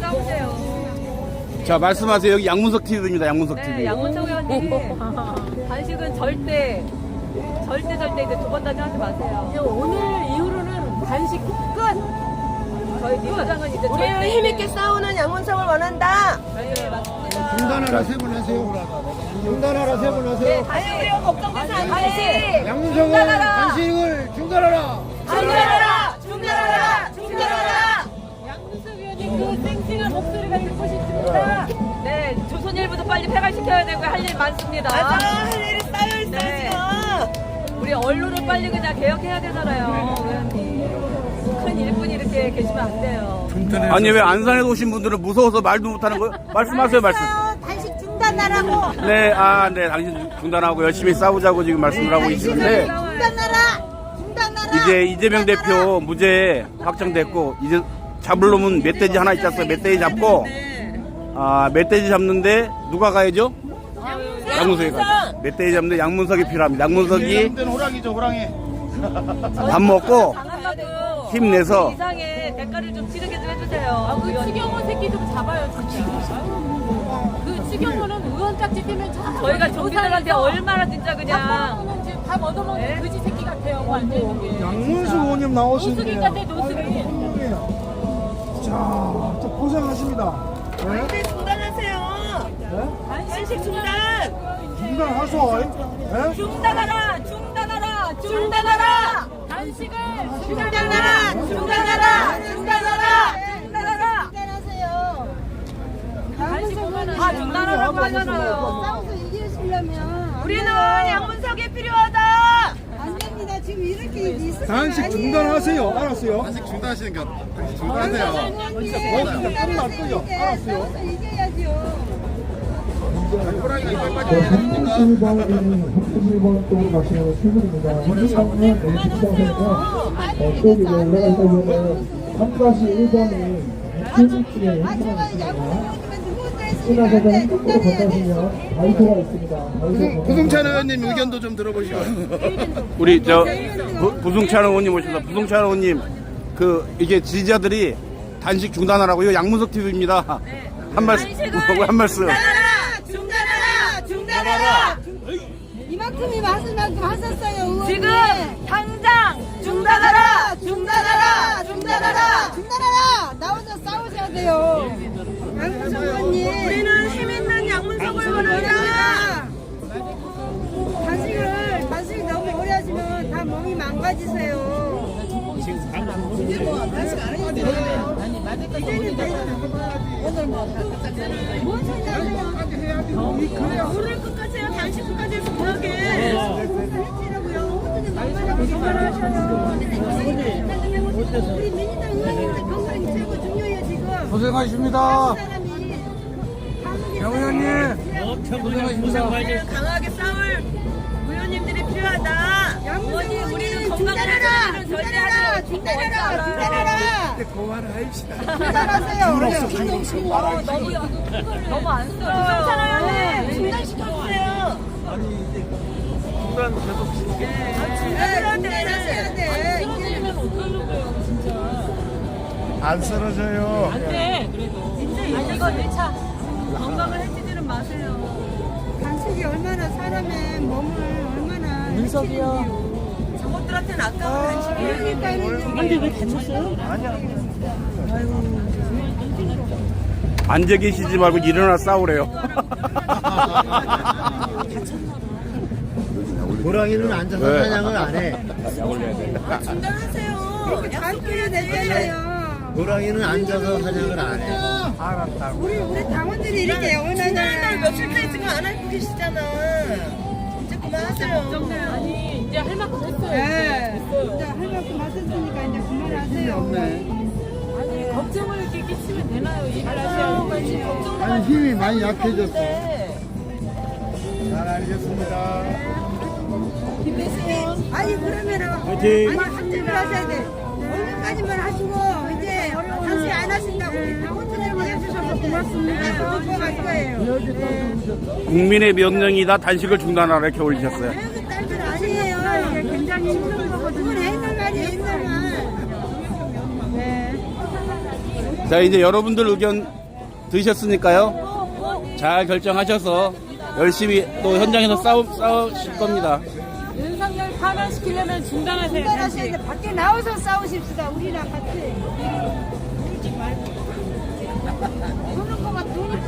싸우세요. 자 말씀하세요. 여기 양문석 TV입니다. 양문석 네, TV. 양문석 의원님 단식은 절대 절대 절대 이제 두 번 다시 하지 마세요. 이제 오늘 이후로는 단식 끝. 저희 민주당은 이제 우리는 절대 힘있게 싸우는 양문성을 원한다. 네, 맞습니다. 중단하라 세 번 하세요. 중단하라 세번 네, 하세요. 다시 우리가 걱정돼서 안. 돼. 양문성은 중단하라. 중단하라! 중단하라! 쌩쌩한 목소리가 듣고 싶습니다. 네, 조선일보도 빨리 폐갈시켜야 되고 할 일 많습니다. 맞아, 할 일이 쌓여 있어 네. 지금. 우리 언론을 빨리 그냥 개혁해야 되잖아요, 의원님. 큰 일꾼이 이렇게 계시면 안 돼요. 아니 왜 안산에서 오신 분들은 무서워서 말도 못하는 거예요? 말씀하세요 말씀. 단식 중단하라고. 네, 아, 네, 당신 중단하고 열심히 싸우자고 지금 말씀을 하고 계시는데 중단하라! 중단하라! 이제 이재명 대표 무죄 확정됐고 이제 잡을 놈은 멧돼지 하나 있었어요. 멧돼지 잡고 아 멧돼지 잡는데 누가 가야죠? 양문석이 가죠. 멧돼지 잡는데 양문석이 필요합니다. 양문석이 는 호랑이죠 호랑이. 밥 먹고 힘내서 이상의 대가를 좀 치르게 좀 해주세요. 아, 그. 추경호 새끼 좀 잡아요, 진짜. 그 추경호는 의원 짝지 때문에 참 저희가 조사해서 얼마나 진짜 밥 그냥 밥 얻어먹는 네? 그지 새끼 같아요, 뭐안 되는 게. 양문수 의원님 나오시는데. 노숙인 같아, 노숙인. 자, 저 고생하십니다. 네? 단식 중단하세요. 단식 중단. 중단하소. 네? 중단하라! 중단하라! 중단하라! 단식을 중단하라! 중단하라! 중단하라! 중단하라! 단식 그만하세요. 중단하라고 하잖아요. 싸워서 이기시려면 우리는 양문석이 필요하다! 안 됩니다. 지금 이렇게 있으면 단식 중단하세요. 알았어요. 단식 중단하시는 게 단식 중단하세요. 뭐 진짜 끝날 거죠. 알았어요. 싸워서 이겨야죠. 호랑이가 이빨 빠지면 되니까 31번, 31번 쪽으로 가시면 출구입니다. 민주당은 민주당에서 또 위로 올라가 있다면 3가시 1번이 출구층에 마지막에 행사가 야구 있습 건너시면 바이크가 있습니다. 바이크 구승찬 의원님 의견도 좀 들어보시고 우리 저 부- 부승찬 의원님 오셨다. 부승찬 의원님 그 이게 지지자들이 단식 중단하라고요. 양문석 TV입니다. 한 말씀 한 말씀. 중단하라! 중단하라! 이만큼이 맛을 만큼 하셨어요. 의원님. 지금 당장 중단하라! 중단하라! 중단하라! 중단하라. 나 혼자 싸우셔야 돼요. 양무성 의원님. 우리는 힘 있는 양문석을 원한다! 단식을 단식 너무 오래 하시면 다 몸이 망가지세요. 이제 뭐 단식 안 해도 돼요. 이제는 오늘 뭐뭔 소리 하세요? 오늘 끝까지 해야 당신 끝까지 해서 뭐하게 우리 민주당 의원님들 건강이 최고 중요해요 지금. 고생하십니다. 양 의원님. 강하게 싸울 의원님들이 필요하다. 양무성 우리는 건강을 중단하라! 지키는 중단하라! 중단하라! 중단하라 중단하세요. 너무 너무 안쓰러워요. 괜찮아요 중단시켜주세요. 중단하셔야 돼. 쓰러지면 안 쓰러져요. 안 돼, 그래도. 아니 이거 1차 건강을 해치지는 마세요. 단식이 얼마나 사람의 몸을 얼마나 민석이요. 저것들한테는 아까운 간식이에요 그러니까 왜 다쳤어요? 앉아 계시지 말고 일어나 싸우래요. 호랑이는 앉아서 왜? 사냥을 안 해. 중단하세요 잘 끓여 냈잖아요. 호랑이는 앉아서 사냥을 안 해. 우리 우리 당원들이 이렇게 지난달 원하잖아요. 며칠째 지금 안 하고 계시잖아 이제 그만하세요 아니, 이제 할 만큼 했어요. 네. 이제 할 만큼 하셨으니까 이제 그만하세요. 아니, 걱정을 이렇게 끼치면 되나요? 하셔야 빨리 걱정 아니 힘이 많이 약해졌어. 잘 알겠습니다. 아니 그러면은 화이팅! 아니 합집을 하셔야 돼. 오늘까지만 하시고 국민의 명령이다 단식을 중단하라 이렇게 올리셨어요. 그 딸들 아니에요. 이게 굉장히 힘든 거거든요. 그건 옛날 말이에요, 옛날 말. 네. 자, 이제 여러분들 의견 들으셨으니까요. 잘 결정하셔서 열심히 또 현장에서 싸우, 싸우실 겁니다. 윤석열 파면시키려면 중단하세요. 중단하셔야 단식. 돼. 밖에 나와서 싸우십시다. 우리랑 같이. 거만 눈이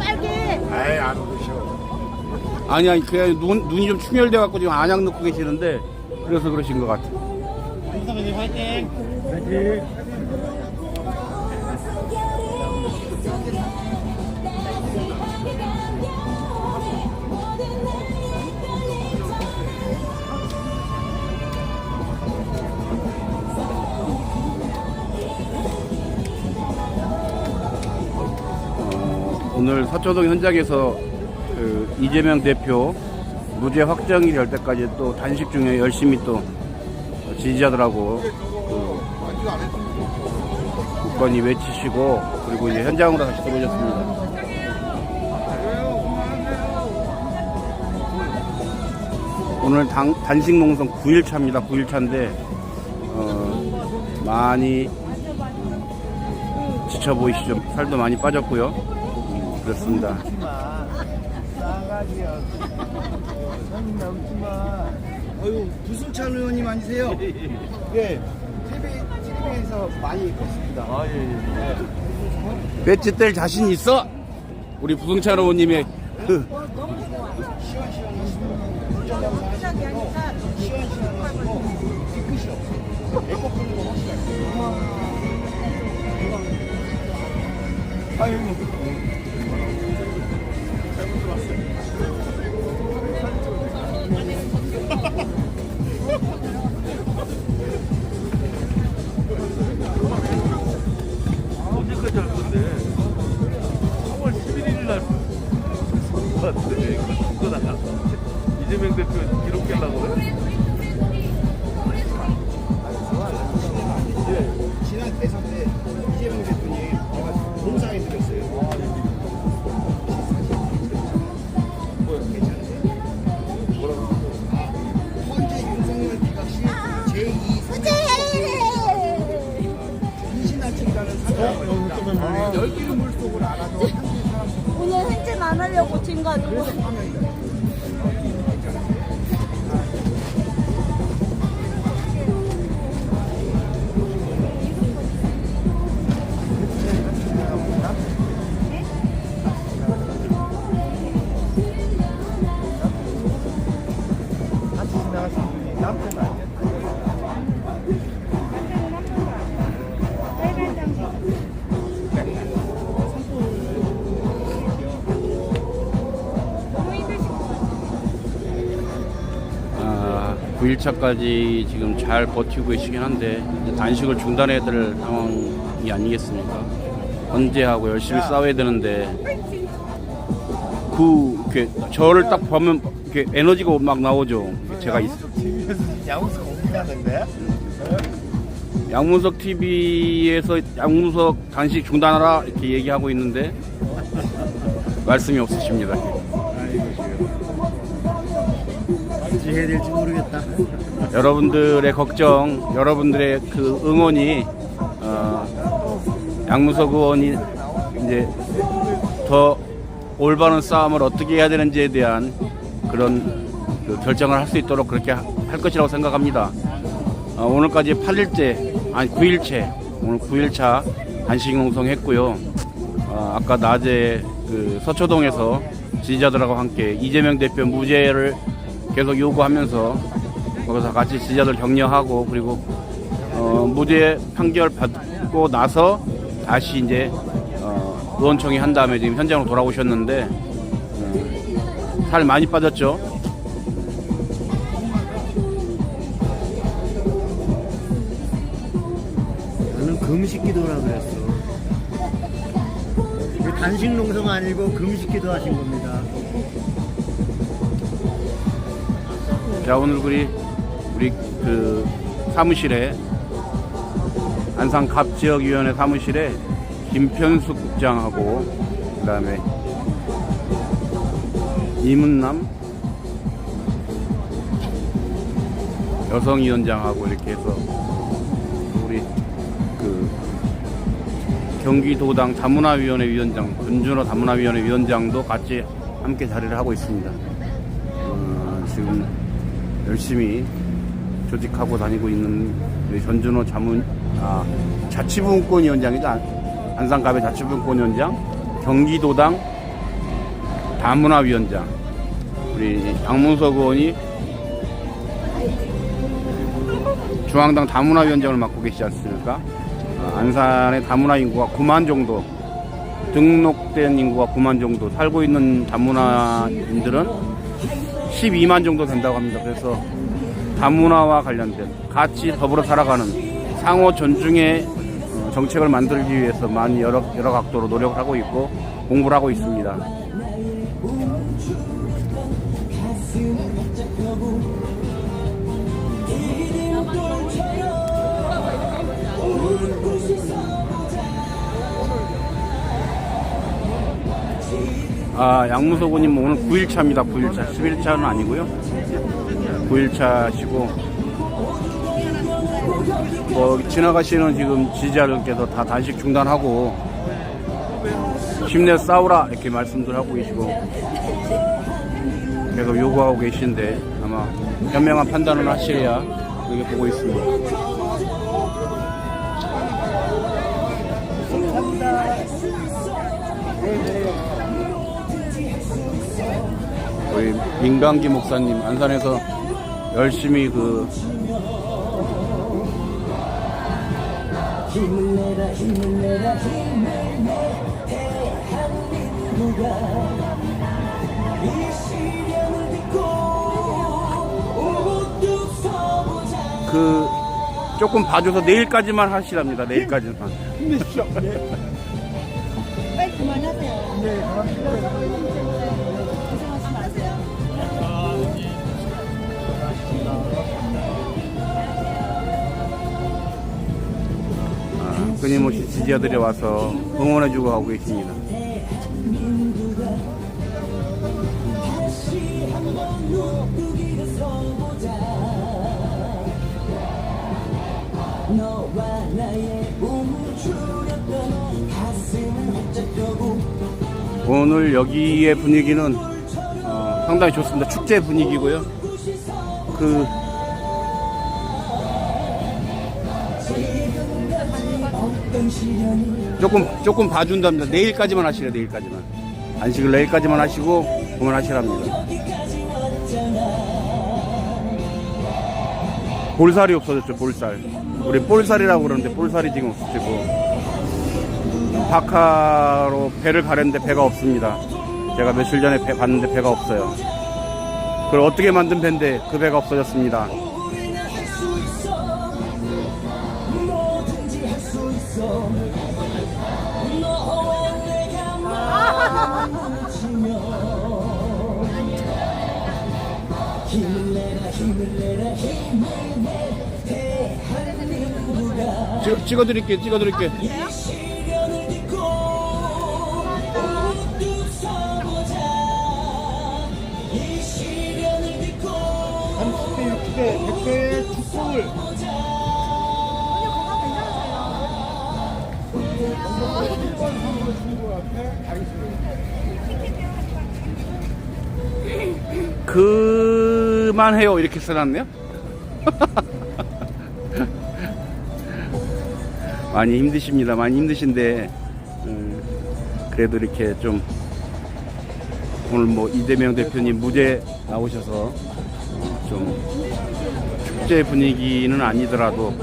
빨개. 아이 안 오셔. 아니, 아니, 그냥 눈, 눈이 좀 충혈돼 갖고 지금 안약 넣고 계시는데, 그래서 그러신 것 같아요. 화이팅. 어, 오늘 서초동 현장에서 그 이재명 대표 무죄 확정이 될 때까지 또 단식 중에 열심히 또 지지자들하고 그 국권이 외치시고 그리고 이제 현장으로 다시 들어오셨습니다. 오늘 당, 단식 농성 9일차입니다. 9일차인데 어, 많이 지쳐 보이시죠? 살도 많이 빠졌고요. 음, 그렇습니다. 어유 부승찬 의원님 아니세요? 예. TV TV에서 많이 봤습니다. 아 예. 배지 뗄 자신 있어? 우리 부승찬 의원님의 그 언제까지 할 건데? 3월 11일 날 왔는데 이거 나가 이재명 대표 기록 깨려고 그래? 지난 대선 때 이재명 대표님 제가 공사에. 뭐요? 열기를 물속을 알아도 오늘 행진 안 하려고 지금 가지고. 같이 남편 아니에 9일차까지 지금 잘 버티고 계시긴 한데 단식을 중단해야 될 상황이 아니겠습니까? 헌재하고 열심히 싸워야 되는데 그 이렇게 저를 딱 보면 이렇게 에너지가 막 나오죠. 제가 있- 야구수 공개하는데? 양문석 TV에서 양문석 단식 중단하라 이렇게 얘기하고 있는데 말씀이 없으십니다. 해야 될지 모르겠다. 여러분들의 걱정, 여러분들의 그 응원이 어, 양무석 의원이 이제 더 올바른 싸움을 어떻게 해야 되는지에 대한 그런 그 결정을 할 수 있도록 그렇게 하- 할 것이라고 생각합니다. 어, 오늘까지 8일째, 아니 9일째, 오늘 9일차 단식 농성 했고요. 어, 아까 낮에 그 서초동에서 지지자들하고 함께 이재명 대표 무죄를 계속 요구하면서 거기서 같이 지지자들 격려하고 그리고 어, 무죄 판결 받고 나서 다시 이제 어, 의원총회 한 다음에 지금 현장으로 돌아오셨는데 음, 살 많이 빠졌죠. 금식 기도라 그랬어. 단식 농성 아니고 금식 기도 하신 겁니다. 자 오늘 우리 우리 그 사무실에 안산 갑지역위원회 사무실에 김편숙 국장하고 그다음에 이문남 여성위원장하고 이렇게 해서 우리 그 경기도당 다문화위원회 위원장, 전준호 다문화위원회 위원장도 같이 함께 자리를 하고 있습니다. 어, 지금 열심히 조직하고 다니고 있는 전준호 자문, 아, 자치분권위원장이죠. 안- 안산갑의 자치분권위원장, 경기도당 다문화위원장, 우리 양문석 의원이 중앙당 다문화위원장을 맡고 계시지 않습니까? 어, 안산의 다문화 인구가 9만 정도, 등록된 인구가 9만 정도, 살고 있는 다문화인들은 12만 정도 된다고 합니다. 그래서 다문화와 관련된 같이 더불어 살아가는 상호 존중의 어, 정책을 만들기 위해서 많이 여러, 여러 각도로 노력을 하고 있고 공부를 하고 있습니다. 아, 양무소군님 오늘 9일차입니다. 9일차. 11차는 아니고요. 9일차시고 뭐 지나가시는 지금 지지자들께서 다 단식 중단하고 힘내 싸우라 이렇게 말씀들 하고 계시고 계속 요구하고 계신데 아마 현명한 판단을 하셔야 그렇게 보고 있습니다. 우리 민강기 목사님 안산에서 열심히 그 그 조금 봐줘서 내일까지만 하시랍니다. 내일까지만. 빨리 그만하세요. 아, 끊임없이 지지자들이 와서 응원해주고 가고 계십니다. 오늘 여기의 분위기는 어, 상당히 좋습니다. 축제 분위기고요. 그 조금 조금 봐준답니다. 내일까지만 하시래 내일까지만 안식을 내일까지만 하시고 그만하시랍니다. 볼살이 없어졌죠 볼살. 우리 볼살이라고 그러는데 볼살이 지금 없어지고 파카로 배를 가렸는데 배가 없습니다. 제가 며칠 전에 배 봤는데 배가 없어요. 그걸 어떻게 만든 배인데 그 배가 없어졌습니다. 찍, 찍어드릴게요, 찍어드릴게요. 그만해요 이렇게 써놨네요 많이 힘드십니다. 많이 힘드신데 음, 그래도 이렇게 좀 오늘 뭐 이재명 대표님 무죄 나오셔서 어, 좀 축제 분위기는 아니더라도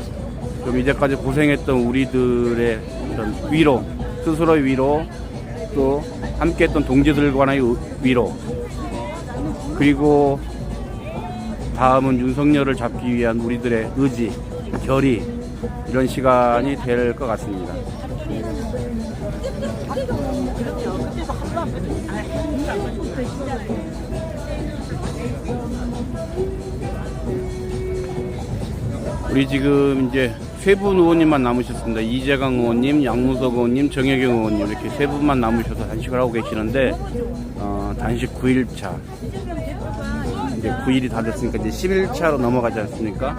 좀 이제까지 고생했던 우리들의 어떤 위로 스스로의 위로 또 함께했던 동지들과의 의- 위로 그리고 다음은 윤석열을 잡기 위한 우리들의 의지, 결의 이런 시간이 될 것 같습니다. 우리 지금 이제 세 분 의원님만 남으셨습니다. 이재강 의원님, 양무석 의원님, 정혜경 의원님 이렇게 세 분만 남으셔서 단식을 하고 계시는데 어, 단식 9일차 이제 9일이 다 됐으니까 이제 11차로 넘어가지 않습니까?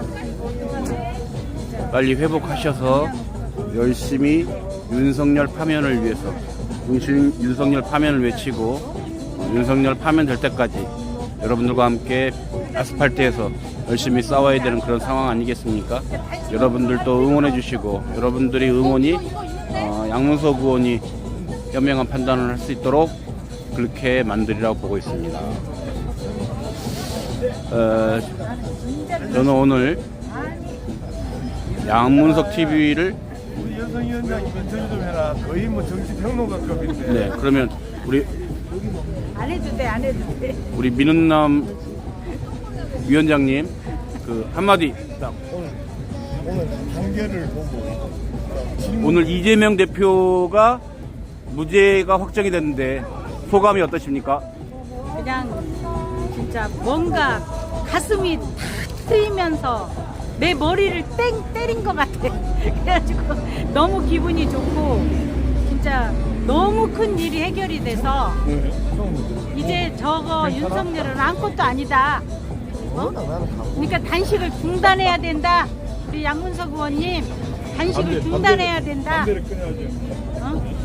빨리 회복하셔서 열심히 윤석열 파면을 위해서 윤- 윤석열 파면을 외치고 어, 윤석열 파면 될 때까지 여러분들과 함께 아스팔트에서 열심히 싸워야 되는 그런 상황 아니겠습니까? 여러분들도 응원해 주시고 여러분들이 응원이 어, 양문석 의원이 현명한 판단을 할 수 있도록 그렇게 만들이라고 보고 있습니다. 어, 저는 오늘 양문석 TV를 우리 여성위원장이 인터뷰 좀 해라. 거의 뭐 정치 평론가급인데. 네 그러면 우리 안 해도 돼, 안 해도 돼. 우리 민은남 위원장님 그 한마디 딱 오늘 오늘 판결을 보고 오늘 이재명 대표가 무죄가 확정이 됐는데 소감이 어떠십니까? 그냥 진짜 뭔가 가슴이 탁 트이면서 내 머리를 땡 때린 것 같아. 그래가지고 너무 기분이 좋고 진짜 너무 큰 일이 해결이 돼서 이제 저거 윤석열은 아무것도 아니다. 어? 그러니까 단식을 중단해야 된다. 우리 양문석 의원님 단식을 중단해야 된다. 어?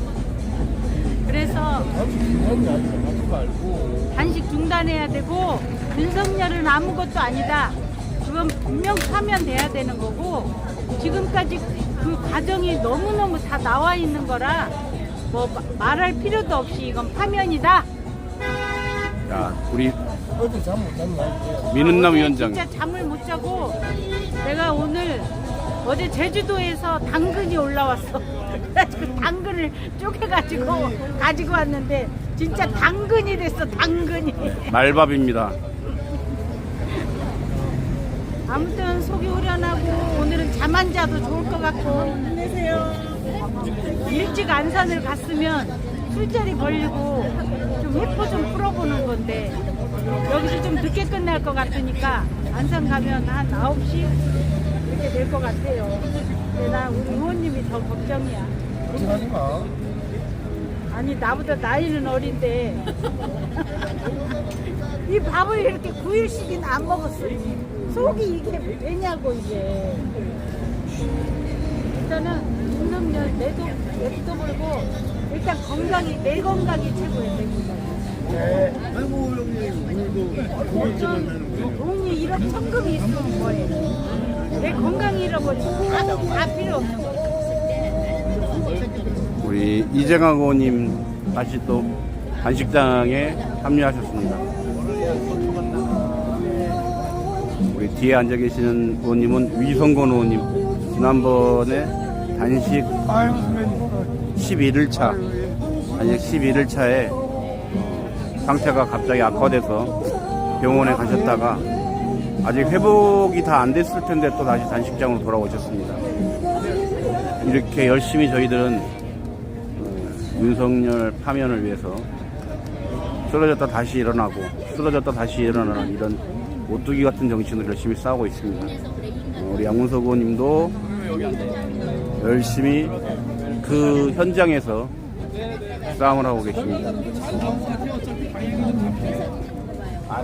그래서 단식 중단해야 되고 윤석열은 아무것도 아니다. 그건 분명 파면돼야 되는 거고 지금까지 그 과정이 너무너무 다 나와 있는 거라 뭐 마- 말할 필요도 없이 이건 파면이다. 자 우리 민은남 위원장 진짜 잠을 못 자고 내가 오늘 어제 제주도에서 당근이 올라왔어. 그래가지고 당근을 쪼개가지고 가지고 왔는데 진짜 당근이 됐어 당근이. 말밥입니다. 아무튼 속이 후련하고 오늘은 잠 안 자도 좋을 것 같고 힘내세요. 일찍 안산을 갔으면 술자리 벌리고 좀 회포 좀 풀어보는 건데 여기서 좀 늦게 끝날 것 같으니까 안산 가면 한 9시 이렇게 될 것 같아요. 근데 나 우리 의원님이 더 걱정이야. 걱정하지 마. 아니 나보다 나이는 어린데. 이 밥을 이렇게 9일씩이나 안 먹었어 속이 이게 되냐고 이게. 일단은 윤석열 내도 내도 벌고 일단 건강이 내 건강이 최고예요 내 건강 아이고 형님. 오늘도 고객님을 뵈는 돈이 1억 천금이 있으면 뭐해? 내 건강이 잃어버리고 다, 다 필요 없는 거야 우리 이재강 의원님 다시 또 단식장에 합류하셨습니다. 우리 뒤에 앉아 계시는 의원님은 위성건 의원님. 지난번에 단식 11일 차, 단식 11일 차에 상태가 갑자기 악화돼서 병원에 가셨다가 아직 회복이 다 안 됐을 텐데 또 다시 단식장으로 돌아오셨습니다. 이렇게 열심히 저희들은 어, 윤석열 파면을 위해서 쓰러졌다 다시 일어나고 쓰러졌다 다시 일어나는 이런 오뚜기 같은 정신으로 열심히 싸우고 있습니다. 어, 우리 양문석 의원님도 열심히 그 현장에서 싸움을 하고 계십니다. 아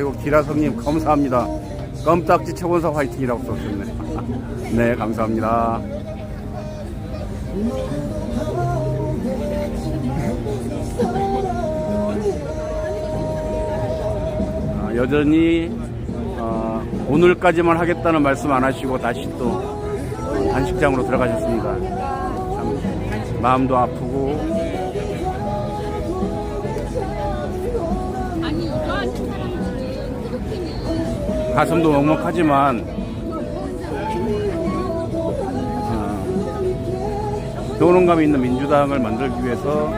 이고 기라성님 감사합니다. 껌딱지 최고사 화이팅이라고 써주셨네. 네 감사합니다. 아, 여전히 어, 오늘까지만 하겠다는 말씀 안 하시고 다시 또 단식장으로 들어가셨습니다. 참 마음도 아프고 가슴도 먹먹하지만 어, 효능감 있는 민주당을 만들기 위해서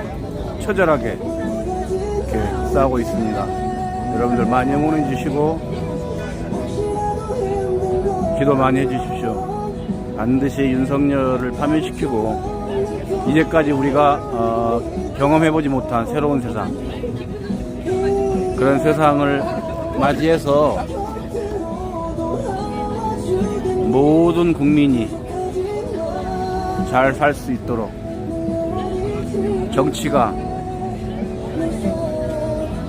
처절하게 이렇게 싸우고 있습니다. 여러분들 많이 응원해 주시고 기도 많이 해 주십시오. 반드시 윤석열을 파면시키고 이제까지 우리가 어, 경험해보지 못한 새로운 세상 그런 세상을 맞이해서 모든 국민이 잘 살 수 있도록 정치가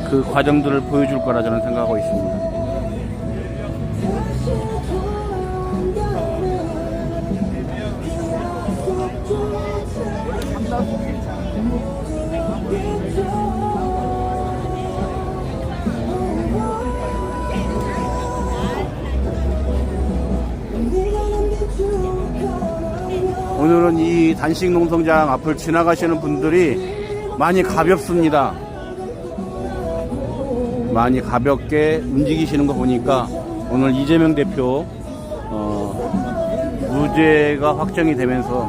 그 과정들을 보여줄 거라 저는 생각하고 있습니다. 오늘은 이 단식 농성장 앞을 지나가시는 분들이 많이 가볍습니다. 많이 가볍게 움직이시는 거 보니까 오늘 이재명 대표 어, 무죄가 확정이 되면서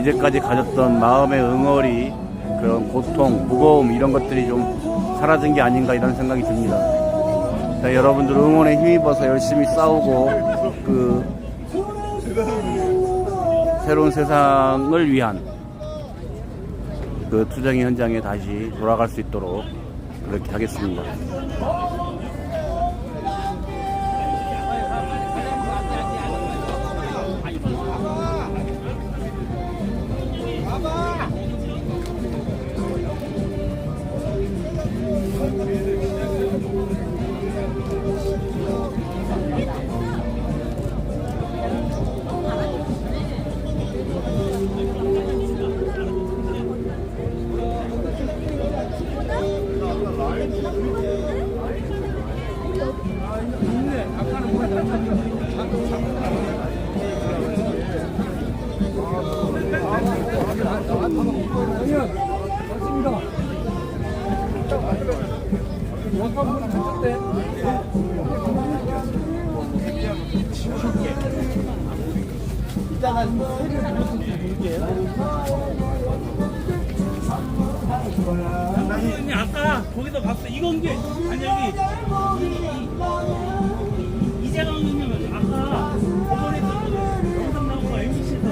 이제까지 가졌던 마음의 응어리 그런 고통, 무거움 이런 것들이 좀 사라진 게 아닌가 이런 생각이 듭니다. 자, 여러분들 응원에 힘입어서 열심히 싸우고 그 새로운 세상을 위한 그 투쟁의 현장에 다시 돌아갈 수 있도록 그렇게 하겠습니다. 아니 아까 거기서 봤어. 이건 게 아니 여기 이- 이- 이재강 의원님은 아까 그 영상 나온 거 MBC에서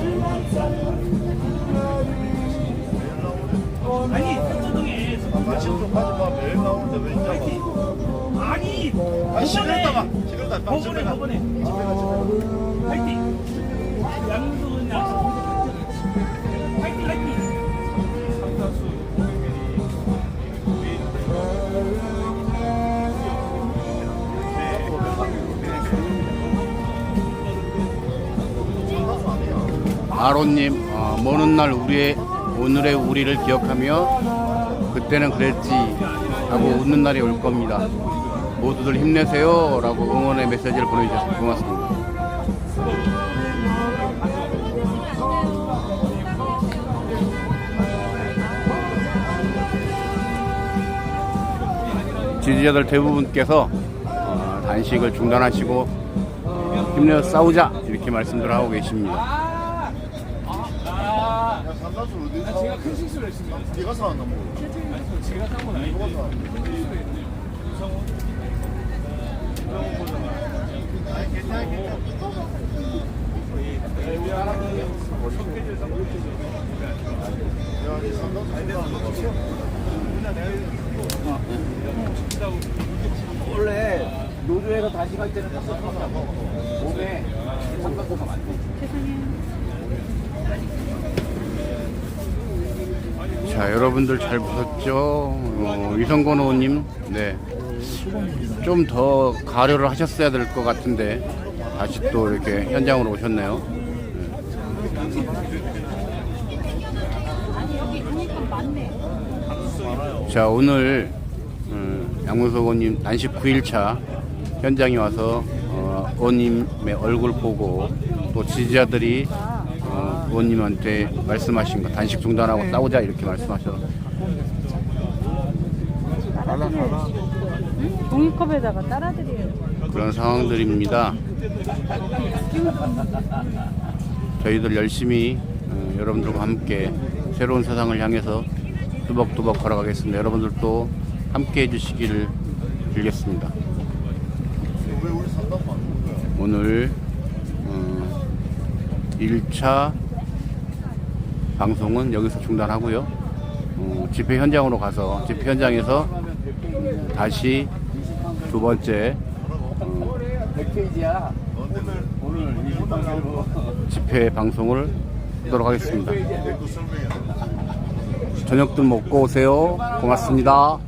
아니 서초동에 아침도 가지 마 매일 나오는데 왜 있냐고. 아니 아 시끄럽다가 법원에 시끄럽다 법원에. 법원에 화이팅. 양승은 약속 아론님, 어, 먼날 우리의 오늘의 우리를 기억하며 그때는 그랬지 하고 웃는 날이 올 겁니다. 모두들 힘내세요 라고 응원의 메시지를 보내주셔서 고맙습니다. 지지자들 대부분께서 어, 단식을 중단하시고 힘내어 싸우자 이렇게 말씀들 하고 계십니다. 삼다수 어디 있어? 제가 큰 실수를 했습니다. 네가 사왔나 뭐. 제가 산건 누가 아니 괜찮아 괜찮아 야, 이 삼다수 원래 노조에서 다시 갈 때는 삼다수라고 몸에 삼다수가 많대. 자, 여러분들 잘 보셨죠? 어, 위성권 의원님, 네. 좀 더 가려를 하셨어야 될 것 같은데, 다시 또 이렇게 현장으로 오셨네요. 네. 자, 오늘, 음, 양문석 의원님 단식 9일차 현장에 와서, 어, 의원님의 얼굴 보고, 또 지지자들이 어, 의원님한테 말씀하신 거 단식 중단하고 싸우자 이렇게 말씀하셔서 종이컵에다가 따라드려요. 그런 상황들입니다. 저희들 열심히 어, 여러분들과 함께 새로운 세상을 향해서 뚜벅뚜벅 걸어가겠습니다. 여러분들도 함께 해주시기를 빌겠습니다. 오늘 어, 1차 방송은 여기서 중단하고요. 어, 집회 현장으로 가서 집회 현장에서 다시 두 번째 어, 100페이지야. 너한테는 집회 방송을 하도록 하겠습니다. 저녁도 먹고 오세요. 고맙습니다.